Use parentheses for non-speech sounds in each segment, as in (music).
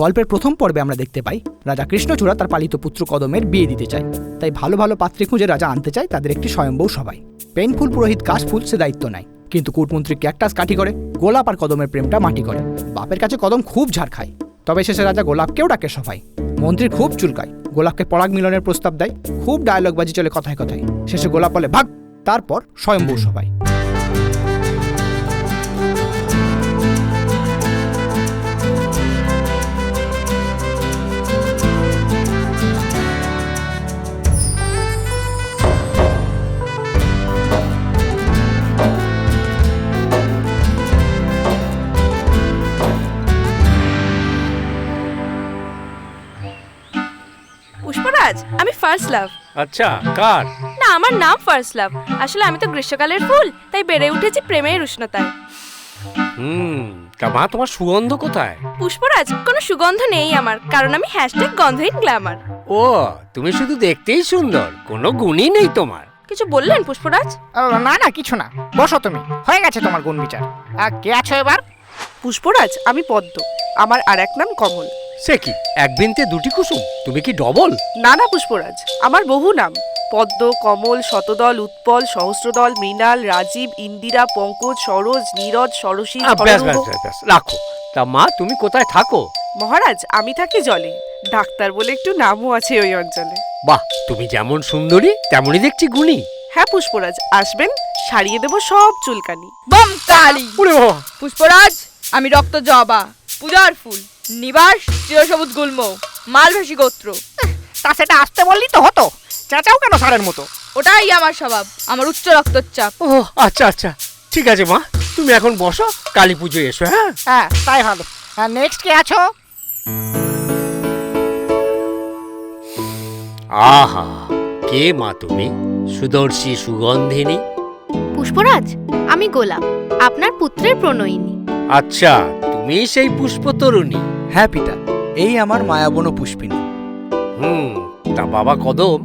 গল্পের প্রথম পর্বে আমরা দেখতে পাই, রাজা কৃষ্ণচূড়া তার পালিত পুত্র কদমের বিয়ে দিতে চায়। তাই ভালো ভালো পাত্রী খুঁজে রাজা আনতে চায় তাদের একটি স্বয়ম্বৌ সবাই পেনফুল পুরোহিত কাশফুল সে দায়িত্ব নেয়, কিন্তু কূটমন্ত্রী ক্যাকটাস কাঠি করে, গোলাপ আর কদমের প্রেমটা মাটি করে। বাপের কাছে কদম খুব ঝাড় খায়। তবে শেষে রাজা গোলাপকেও ডাকে সবাই মন্ত্রী খুব চুলকায়, গোলাপকে পরাগ মিলনের প্রস্তাব দেয়, খুব ডায়লগবাজি চলে কথায় কথায়। শেষে গোলাপ বলে, ভাগ! তারপর স্বয়ম্বৌ সবাই পুষ্পরাজ আমি ফার্স্ট লাভ আচ্ছা কার? না আমার নাম ফার্স্ট লাভ আসলে আমি তো গ্রীষ্মকালের ফুল তাই বেড়ে উঠেছি প্রেমের উষ্ণতায়। হুম তা মা তোমার সুগন্ধ কোথায়? পুষ্পরাজ কোনো সুগন্ধ নেই আমার কারণ আমি হ্যাশট্যাগ গন্ধহীন গ্ল্যামার ও তুমি শুধু দেখতেই সুন্দর কোনো গুণই নেই তোমার। কিছু বললেন পুষ্পরাজ? না না কিছু না বসো তুমি হয়ে গেছে তোমার গুণ বিচার। আহ, কে আছো এবার? পুষ্পরাজ আমি পদ্ম আমার আর এক নাম কমল। সে কি? এক বিনতে দুটি কুসুম? তুমি কি ডবল? না না পুষ্পরাজ আমার বহু নাম। পদ্ম কমল শতদল উৎপল সহস্রদল মৃণাল রাজীব ইন্দিরা পঙ্কজ সরোজ নীরজ সরসী আহ, ব্যাস ব্যাস ব্যাস, ব্যাস রাখো। তা মা তুমি কোথায় থাকো? মহারাজ আমি থাকি জলে। ডাক্তার বলে একটু নামও আছে ওই অঞ্চলে। বাহ তুমি যেমন সুন্দরী তেমনই দেখছি গুণী। হ্যাঁ পুষ্পরাজ আসবেন? সারিয়ে দেবো সব চুলকানি। বম বাবা। পুষ্পরাজ আমি রক্ত জবা পূজার ফুল। নিবাস চিরসবুজ গুল্ম মালভাসী গোত্র। তা সেটা আসতে বললি তো হতো। চেঁচাও কেন সারের মতো? ওটাই আমার স্বভাব আমার উচ্চ রক্তচাপ। ও আচ্ছা আচ্ছা। ঠিক আছে মা। তুমি এখন বসো কালী পুজো এসো হ্যাঁ? হ্যাঁ তাই ভালো। হ্যাঁ নেক্সট কে আছো? আহা কে মা তুমি? সুদর্শী সুগন্ধিনী? পুষ্পরাজ আমি গোলাপ আপনার পুত্রের প্রণয়িনী। আচ্ছা তুমি সেই পুষ্পতরুণী। হ্যাঁ পিতা এই আমার মায়াবন পুষ্পিনী। হুম তা বাবা কদম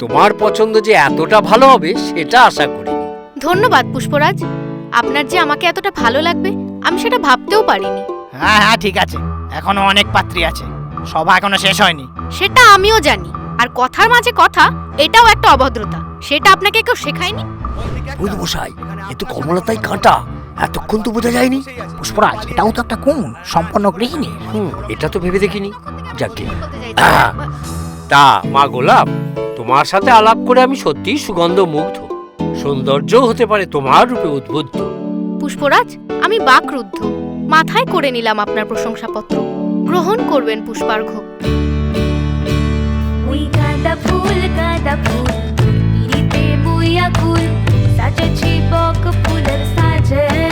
তোমার পছন্দ যে এতটা ভালো হবে সেটা আশা করি ধন্যবাদ পুষ্পরাজ আপনার যে আমাকে এতটা ভালো লাগবে আমি সেটা ভাবতেও পারিনি। হ্যাঁ হ্যাঁ ঠিক আছে এখনও অনেক পাত্রী আছে সভা এখনও শেষ হয়নি। সেটা আমিও জানি আর কথার মাঝে কথা এটাও একটা অভদ্রতা সেটা আপনাকে কেউ শেখায়নি? মশাই এ তো কমলতাই কাঁটা। এতক্ষণ তো বোঝা যায়নি। পুষ্পরাজ এটাও তো একটা কোন সম্পন্ন গৃহিণী। হুম এটা তো ভেবে দেখিনি। যাকে। (coughs) তা মা গোলাপ তোমার সাথে আলাপ করে আমি সত্যি সুগন্ধ মুগ্ধ। সৌন্দর্য হতে পারে তোমার রূপে উদ্বুদ্ধ। পুষ্পরাজ আমি বাকরুদ্ধ। মাথায় করে নিলাম আপনার প্রশংসাপত্র। গ্রহণ করবেন পুষ্পার্ঘ। ওই গাঁদা ফুল গাঁদা ফুল পিড়িতে বুইয়া কুল। সাজেছি বক ফুলের সাজে।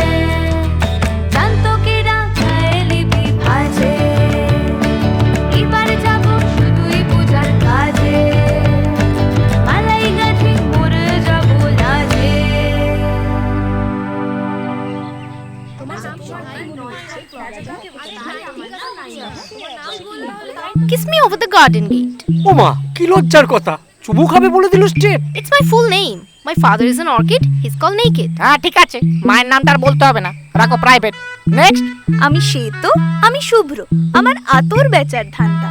Kiss me over the garden gate ওমা কি লজ্জার কথা। চুমু খাবে বলে দিল step it's my full name my father is an orchid his call naked হ্যাঁ ঠিক আছে। মায়ের নামটা আর বলতে হবে না। রাখো প্রাইভেট নেক্সট আমি শ্বেত আমি শুভ্র। আমার আতর বেচার ধান্দা।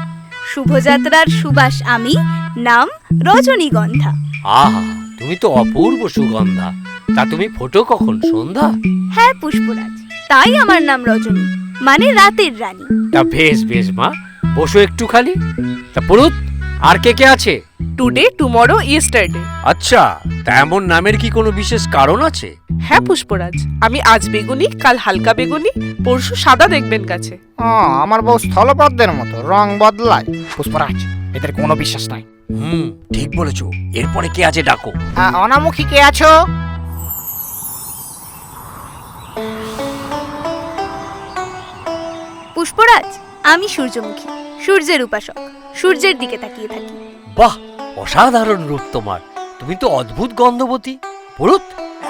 শুভযাত্রার সুবাস আমি নাম রজনীগন্ধা। আহা তুমি তো অপূর্ব সুগন্ধা। তা তুমি ফোটো কখন সন্ধ্যা? হ্যাঁ পুষ্পরাজ। তাই আমার নাম রজনী। মানে রাতের রানী। তা বেশ বেশ মা বসো একটু খালি। তা পুরুত আর কে কে আছে? টুডে টুমরো ইয়েস্টারডে আচ্ছা তা এমন নামের কি কোনো বিশেষ কারণ আছে? হ্যাঁ পুষ্পরাজ আমি আজ বেগুনি কাল হালকা বেগুনি পরশু সাদা দেখবেন কাছে। ও আমার বউ স্থলপদ্মের মতো রং বদলায়। পুষ্পরাজ এদের কোনো বিশ্বাস নাই। হুম ঠিক বলেছ এরপরে কে আছে ডাকো। আহ, অনামুখী কে আছো? পুষ্পরাজ আমি সূর্যমুখী সূর্যের উপাসক সূর্যের দিকে তাকিয়ে থাকি। বাহ অসাধারণ রূপ তোমার। তুমি তো অদ্ভুত গন্ধবতী। পুরুত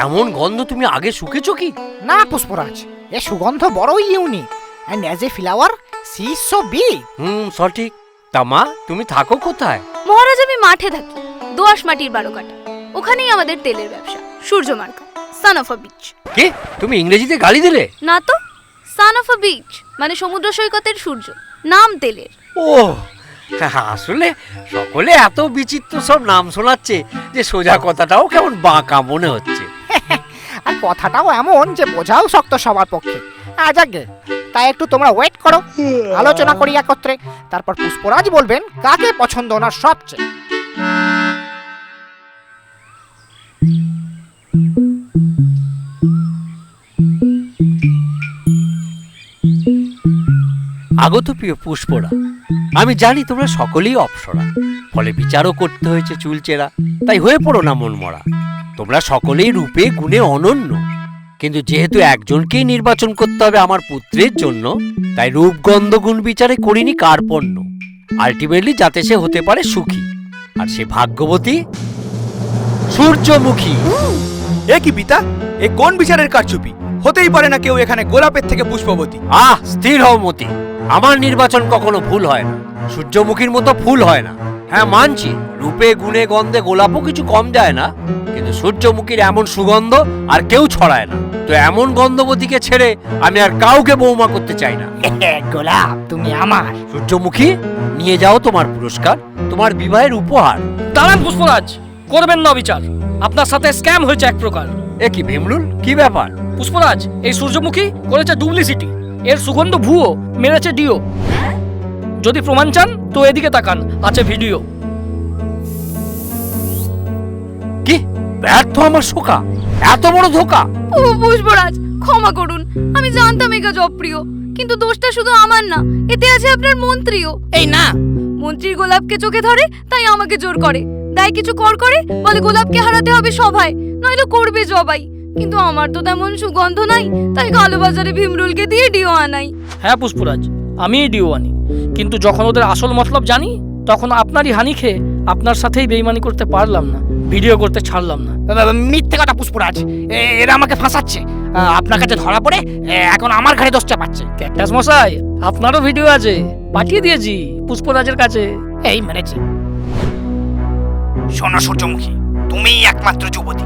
এমন গন্ধ তুমি আগে শুকেছো কি? না পুষ্পরাজ এ সুগন্ধ বড়ই unique. And as a flower see so big hmm সঠিক। তা মা তুমি থাকো কোথায়? মহারাজ আমি মাঠে থাকি দোয়াশ মাটির বারো কাটা ওখানেই আমাদের তেলের ব্যবসা সূর্য মার্কা সান অফ আ বিচ কে? তুমি ইংরেজিতে গালি দিলে? না তো। সান অফ আ বিচ মানে সমুদ্র সৈকতের সূর্য নাম তেলের। ও আসলে সকলে এত বিচিত্র সব নাম শোনাচ্ছে যে সোজা কথাটাও কেমন বাঁকা মনে হচ্ছে। (laughs) আর কথাটাও এমন যে বোঝাও শক্ত সবার পক্ষে। আজ আগে তাই একটু তোমরা ওয়েট করো আলোচনা করি একত্রে তারপর পুষ্পরাজ বলবেন কাকে পছন্দ ওনার সবচেয়ে। প্রিয় পুষ্পরা। আমি জানি তোমরা সকলেই অপসরা ফলে বিচারও করতে হয়েছে চুলচেরা তাই হয়ে পড়ো না মন মরা তোমরা সকলেই রূপে গুণে অনন্য কিন্তু যেহেতু একজনকেই নির্বাচন করতে হবে আমার পুত্রের জন্য তাই রূপগন্ধ গুণ বিচারে করিনি কার পণ্য। আলটিমেটলি যাতে সে হতে পারে সুখী। আর সে ভাগ্যবতী সূর্যমুখী। এ কি পিতা? এ কোন বিচারের কারচুপি? হতেই পারে না কেউ এখানে গোলাপের থেকে পুষ্পবতী। আহ স্থির হও মতি। আমার নির্বাচন কখনো ভুল হয় না। সূর্যমুখীর মতো ফুল হয় না। হ্যাঁ মানছি রূপে গুণে গন্ধে গোলাপও কিছু কম যায় না কিন্তু সূর্যমুখীর এমন সুগন্ধ আর কেউ ছড়ায় না। তো এমন গন্ধবতীকে ছেড়ে আমি আর কাউকে বৌমা করতে চাই না। (laughs) গোলাপ তুমি আমার। সূর্যমুখী নিয়ে যাও তোমার পুরস্কার তোমার বিবাহের উপহার। দাঁড়ান পুষ্পরাজ করবেন না বিচার। আপনার সাথে স্ক্যাম হয়েছে এক প্রকার। এ কি ভীমরুল? কি ব্যাপার? পুষ্পরাজ এই সূর্যমুখী করেছে ডুপ্লিসিটি। এর সুগন্ধ ভুয়ো মেরেছে ডিও। যদি প্রমাণ চান তো এদিকে তাকান আছে ভিডিও। কি? ব্যর্থ আমার শোকা এত বড় ধোকা। ও পুষ্পরাজ ক্ষমা করুন আমি জানতাম একা জবপ্রিয় কিন্তু দোষটা শুধু আমার না এতে আছে আপনার মন্ত্রীও। এই না। মন্ত্রীর গোলাপকে চোখে ধরে তাই আমাকে জোর করে। তাই কিছু কর করে বলে গোলাপকে হারাতে হবে সভায় নইলে করবে জবাই কিন্তু আমার তো তেমন সুগন্ধ নাই তাই কালো বাজারে ভীমরুলকে দিয়ে ডিও আনাই। হ্যাঁ পুষ্পরাজ আমিই ডিও আনি। কিন্তু যখন ওদের আসল মতলব জানি তখন আপনারই হানি খেয়ে আপনার সাথেই বেইমানি করতে পারলাম না ভিডিও করতে ছাড়লাম না। মিথ্যে কথা পুষ্পরাজ এ- এরা আমাকে ফাঁসাচ্ছে। আপনার কাছে ধরা পড়ে এখন আমার ঘাড়ে দোষ পাচ্ছে ক্যাকটাস মশাই আপনারও ভিডিও আছে পাঠিয়ে দিয়েছি পুষ্পরাজের কাছে। এই মেরেছে। শোনো সূর্যমুখী তুমিই একমাত্র যুবতী।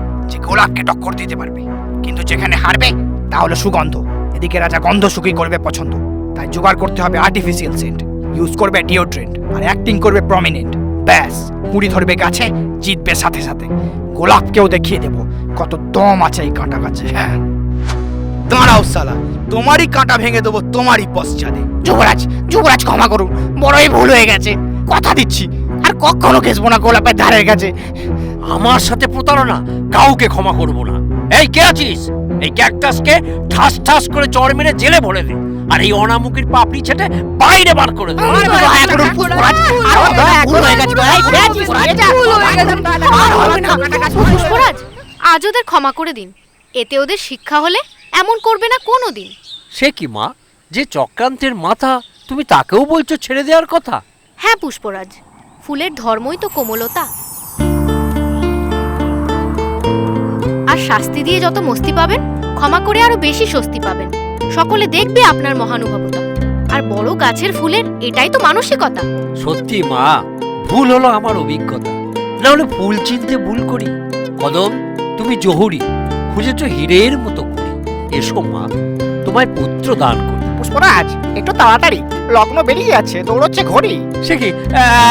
গোলাপকে টক্কর দিতে পারবে। কিন্তু যেখানে হারবে তা হলো সুগন্ধ। এদিকে রাজা গন্ধ সুখী করবে পছন্দ। তাই জোগাড় করতে হবে আর্টিফিশিয়াল সেন্ট ইউজ করবে ডিওড্রেন্ট আর অ্যাক্টিং করবে প্রমিনেন্ট ব্যাস কুড়ি ধরবে গাছে, জিতবে সাথে সাথে। গোলাপকেও দেখিয়ে দেবো, কত দম আছে এই কাঁটা গাছে হ্যাঁ। দাঁড়াও সালা, তোমারই কাঁটা ভেঙে দেবো তোমারই পশ্চাদে যুবরাজ যুবরাজ ক্ষমা করুন, বড়ই ভুল হয়ে গেছে। কথা দিচ্ছি কখনো ঘেসবো না গোলাপের ধারের কাছে। আমার সাথে প্রতারণা কাউকে ক্ষমা করব না। এই কে আছিস? এই ক্যাকটাসকে ঠাস ঠাস করে চড় মেরে জেলে ভরে দে। আর এই অনামুখীর পাপড়ি ছেটে বাইরে বার করে দে। পুষ্পরাজ আজ ওদের ক্ষমা করে দিন। এতে ওদের শিক্ষা হলে এমন করবে না কোনো দিন। সে কি মা? যে চক্রান্তের মাথা তুমি তাকেও বলছো ছেড়ে দেওয়ার কথা? হ্যাঁ পুষ্পরাজ। ফুলের ধর্মই তো কোমলতা। আর শাস্তি দিয়ে যত মস্তি পাবেন, ক্ষমা করে আরও বেশি স্বস্তি পাবেন। সকলে দেখবে আপনার মহানুভবতা। আর বড় গাছের ফুলের এটাই তো মানসিকতা। সত্যি মা, ভুল হলো আমার অভিজ্ঞতা। না হলে ফুল চিনতে ভুল করি। কদম, তুমি জহুরি, খুঁজেছ হীরের মতো করি এসো মা, তোমায় পুত্র দান করি। পুষ্পরাজ একটু তাড়াতাড়ি। লগ্ন বেরিয়ে যাচ্ছে দৌড়চ্ছে ঘড়ি। সে কি?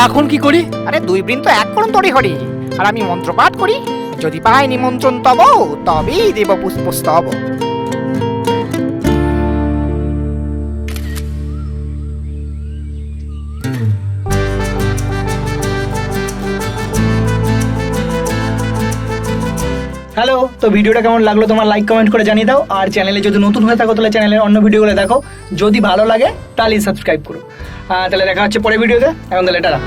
এখন কি করি? আরে দুই বৃন্ত এক করুন তরি হরি আর আমি মন্ত্র পাঠ করি। যদি পাই নিমন্ত্রণ তব তবেই দেব পুষ্পস্তব হ্যালো, তো ভিডিওটা কেমন লাগল তোমার লাইক কমেন্ট করে জানিয়ে দাও। আর চ্যানেলে যদি নতুন হয়ে থাকো, তাহলে চ্যানেলের অন্য ভিডিওগুলো দেখো। যদি ভালো লাগে, তাহলে সাবস্ক্রাইব করো। তাহলে দেখা হচ্ছে পরে ভিডিওতে। এখন তাহলে টাটা।